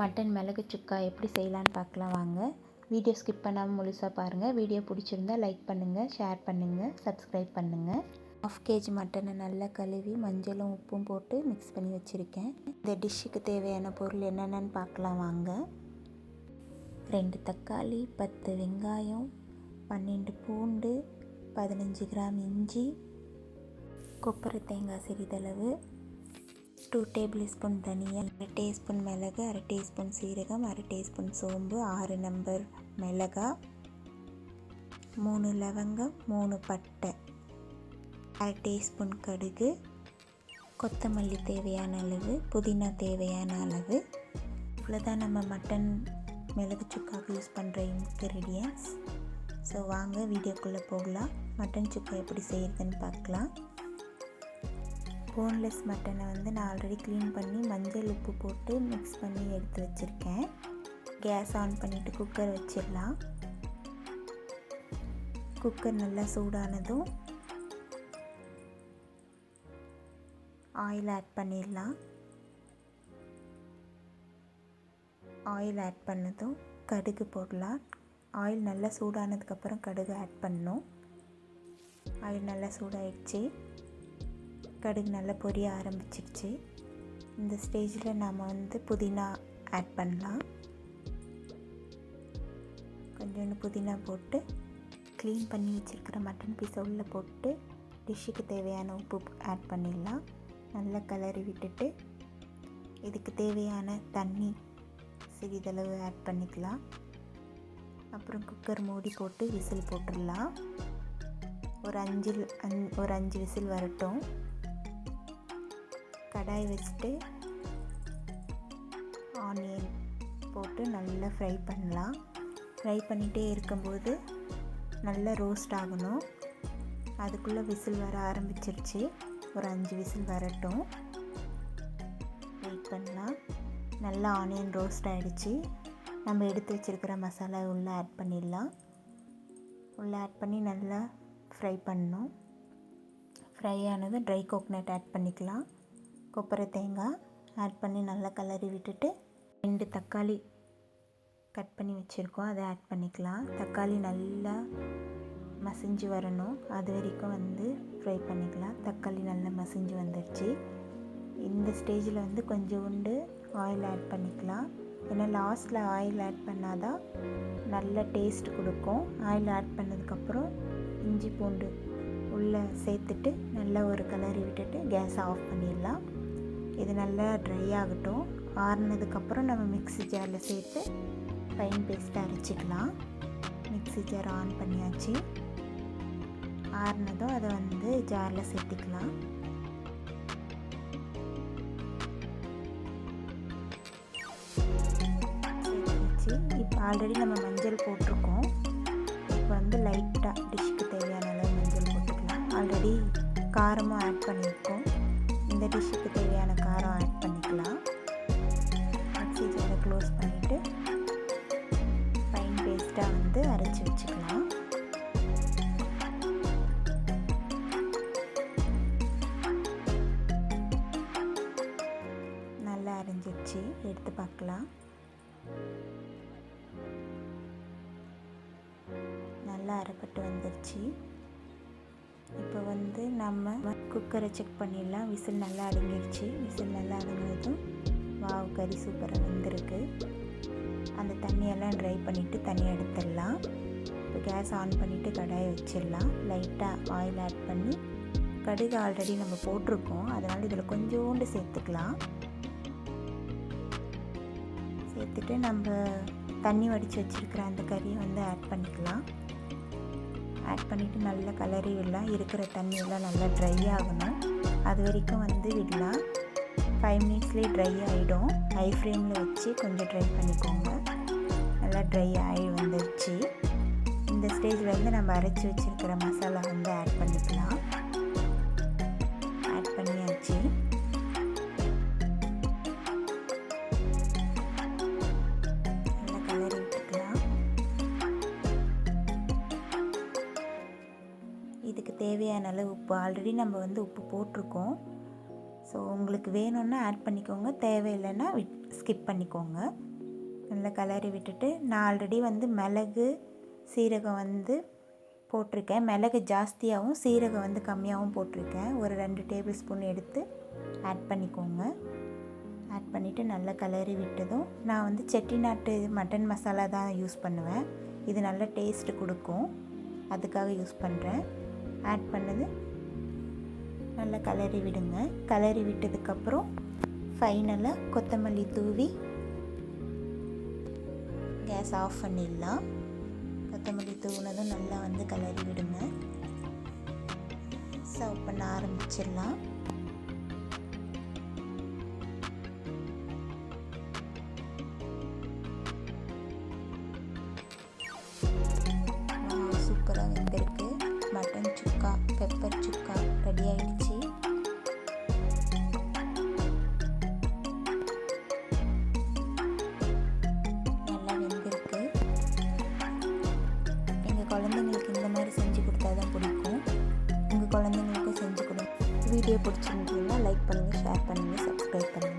Mutton மிளகு சுக்கா எப்படி செய்யலான்னு பார்க்கலாம் வாங்க. வீடியோ ஸ்கிப் பண்ணாமல் முழுசாக பாருங்கள் வீடியோ பிடிச்சிருந்தா லைக் பண்ணுங்கள் ஷேர் பண்ணுங்கள் சப்ஸ்கிரைப் பண்ணுங்கள் ஆஃப் கேஜி மட்டனை நல்லா கழுவி மஞ்சளும் உப்பும் போட்டு மிக்ஸ் பண்ணி வச்சுருக்கேன். இந்த டிஷ்ஷுக்கு தேவையான பொருள் என்னென்னு பார்க்கலாம் வாங்க. ரெண்டு தக்காளி பத்து வெங்காயம் பன்னெண்டு பூண்டு பதினஞ்சு கிராம் இஞ்சி கொப்பரை தேங்காய் சிறிதளவு டூ டேபிள் ஸ்பூன் தனியா அரை டீஸ்பூன் மிளகு அரை டீஸ்பூன் சீரகம் அரை டீஸ்பூன் சோம்பு ஆறு நம்பர் மிளகா மூணு லவங்கம் மூணு பட்டை அரை டீஸ்பூன் கடுகு கொத்தமல்லி தேவையான அளவு புதினா தேவையான அளவு. இவ்வளோதான் நம்ம மட்டன் மிளகு சுக்காவுக்கு யூஸ் பண்ணுற இன்க்ரீடியன்ஸ் ஸோ வாங்க வீடியோக்குள்ளே போகலாம். மட்டன் சுக்கா எப்படி செய்கிறதுன்னு பார்க்கலாம். போன்லெஸ் மட்டனை வந்து நான் ஆல்ரெடி க்ளீன் பண்ணி மஞ்சள் உப்பு போட்டு மிக்ஸ் பண்ணி எடுத்து வச்சுருக்கேன். கேஸ் ஆன் பண்ணிவிட்டு குக்கர் வச்சிடலாம். குக்கர் நல்லா சூடானதும் ஆயில் ஆட் பண்ணிடலாம். ஆயில் ஆட் பண்ணதும் கடுகு போடலாம். ஆயில் நல்லா சூடானதுக்கப்புறம் கடுகு ஆட் பண்ணணும். ஆயில் நல்லா சூடாயிடுச்சு. கடுகு நல்லா பொரிய ஆரம்பிச்சிருச்சு. இந்த ஸ்டேஜில் நாம் வந்து புதினா ஆட் பண்ணலாம். கொஞ்சோண்டு புதினா போட்டு க்ளீன் பண்ணி வச்சுருக்கிற மட்டன் பீஸை உள்ளே போட்டு டிஷ்ஷுக்கு தேவையான உப்பு ஆட் பண்ணிடலாம். நல்லா கலரி விட்டுட்டு இதுக்கு தேவையான தண்ணி சிறிதளவு ஆட் பண்ணிக்கலாம். அப்புறம் குக்கர் மூடி போட்டு விசில் போட்டுடலாம். ஒரு அஞ்சு அஞ் ஒரு அஞ்சு விசில் வரட்டும். கடாய் வச்சுட்டு ஆனியன் போட்டு நல்லா ஃப்ரை பண்ணலாம். ஃப்ரை பண்ணிகிட்டே இருக்கும்போது நல்லா ரோஸ்ட் ஆகணும். அதுக்குள்ளே விசில் வர ஆரம்பிச்சிருச்சு. ஒரு அஞ்சு விசில் வரட்டும். வெயிட் பண்ணலாம். நல்லா ஆனியன் ரோஸ்ட் ஆகிடுச்சு நம்ம எடுத்து வச்சுருக்கிற மசாலா உள்ளே ஆட் பண்ணிடலாம். உள்ளே ஆட் பண்ணி நல்லா ஃப்ரை பண்ணணும். ஃப்ரை ஆனதும் ட்ரை கோக்னட் ஆட் பண்ணிக்கலாம். கொப்பரை தேங்காய் ஆட் பண்ணி நல்லா கலரி விட்டுட்டு ரெண்டு தக்காளி கட் பண்ணி வச்சுருக்கோம். அதை ஆட் பண்ணிக்கலாம். தக்காளி நல்லா மசிஞ்சு வரணும். அது வரைக்கும் வந்து ஃப்ரை பண்ணிக்கலாம். தக்காளி நல்லா மசிஞ்சு வந்துடுச்சு இந்த ஸ்டேஜில் வந்து கொஞ்சோண்டு ஆயில் ஆட் பண்ணிக்கலாம். ஏன்னா லாஸ்ட்டில் ஆயில் ஆட் பண்ணால் தான் நல்ல டேஸ்ட் கொடுக்கும். ஆயில் ஆட் பண்ணதுக்கப்புறம் இஞ்சி பூண்டு உள்ளே சேர்த்துட்டு நல்லா ஒரு கலரி விட்டுட்டு கேஸ் ஆஃப் பண்ணிடலாம். இது நல்லா ட்ரை ஆகட்டும். ஆறுனதுக்கப்புறம் நம்ம மிக்ஸி ஜாரில் சேர்த்து ஃபைன் பேஸ்ட்டாக அரைச்சிக்கலாம். மிக்ஸி ஜார் ஆன் பண்ணியாச்சு. ஆறுனதும் அதை வந்து ஜாரில் சேர்த்துக்கலாம். இப்போ ஆல்ரெடி நம்ம மஞ்சள் போட்டிருக்கோம். இப்போ வந்து லைட்டாக டிஷ்க்கு தேவையான அளவு மஞ்சள் போட்டுக்கலாம். ஆல்ரெடி காரமும் ஆட் பண்ணி க்ளோஸ் பண்ணிவிட்டு ஃபைன் பேஸ்ட்டாக வந்து அரைச்சி வச்சுக்கலாம். நல்லா அரைஞ்சிடுச்சு எடுத்து பார்க்கலாம். நல்லா அரைப்பட்டு வந்துடுச்சு இப்போ வந்து நம்ம குக்கரை செக் பண்ணிடலாம். விசில் நல்லா அடங்கிடுச்சு விசில் நல்லா அடங்கினதும் வாவ் கறி சூப்பராக வந்திருக்கு. அந்த தண்ணியெல்லாம் ட்ரை பண்ணிவிட்டு தண்ணி எடுத்துடலாம். இப்போ கேஸ் ஆன் பண்ணிவிட்டு கடாயை வச்சிடலாம். லைட்டாக ஆயில் ஆட் பண்ணி கடுகு ஆல்ரெடி நம்ம போட்டிருக்கோம். அதனால் இதில் கொஞ்சோண்டு சேர்த்துக்கலாம். சேர்த்துட்டு நம்ம தண்ணி வடித்து வச்சுருக்கிற அந்த கறியை வந்து ஆட் பண்ணிக்கலாம். ஆட் பண்ணிவிட்டு நல்லா கலரி விடலாம் இருக்கிற தண்ணியெல்லாம் நல்லா ட்ரை ஆகணும். அது வரைக்கும் வந்து விடலாம். ஃபைவ் மினிட்ஸ்லேயே ட்ரை ஆகிடும் ஹை ஃப்ளேமில் வச்சு கொஞ்சம் ட்ரை பண்ணிக்கோங்க. நல்லா ட்ரை ஆகி வந்துடுச்சு இந்த ஸ்டேஜில் வந்து நம்ம அரைச்சி வச்சுருக்கிற மசாலா வந்து ஆட் பண்ணிக்கலாம். ஆட் பண்ணியாச்சு. இதுக்கு தேவையான அளவு உப்பு. ஆல்ரெடி நம்ம வந்து உப்பு போட்டிருக்கோம். ஸோ உங்களுக்கு வேணும்னா ஆட் பண்ணிக்கோங்க. தேவையில்லைன்னா விட் ஸ்கிப் பண்ணிக்கோங்க. நல்லா கலரி விட்டுட்டு நான் ஆல்ரெடி வந்து மிளகு சீரகம் வந்து போட்டிருக்கேன். மிளகு ஜாஸ்தியாகவும் சீரகம் வந்து கம்மியாகவும் போட்டிருக்கேன். ஒரு ரெண்டு டேபிள் ஸ்பூன் எடுத்து ஆட் பண்ணிக்கோங்க. ஆட் பண்ணிவிட்டு நல்லா கலரி விட்டதும் நான் வந்து செட்டிநாட்டு மட்டன் மசாலா தான் யூஸ் பண்ணுவேன். இது நல்ல டேஸ்ட்டு கொடுக்கும். அதுக்காக யூஸ் பண்ணுறேன் ஆட் பண்ணது நல்லா கலரி விடுங்க. கலரி விட்டதுக்கப்புறம் ஃபைனலாக கொத்தமல்லி தூவி கேஸ் ஆஃப் பண்ணிடலாம். கொத்தமல்லி தூவினதும் நல்லா வந்து கிளறி விடுங்க. சர்வ் பண்ண ஆரம்பிச்சிடலாம். சூப்பராக வந்திருக்கு. Mutton chukka pepper chukka ready ஆகிடுச்சு குழந்தைங்களுக்கு குழந்தைங்களுக்கும் செஞ்சு கொடுங்க. வீடியோ பிடிச்சிருந்தீங்கன்னா லைக் பண்ணுங்கள் ஷேர் பண்ணுங்கள் சப்ஸ்கிரைப் பண்ணுங்கள்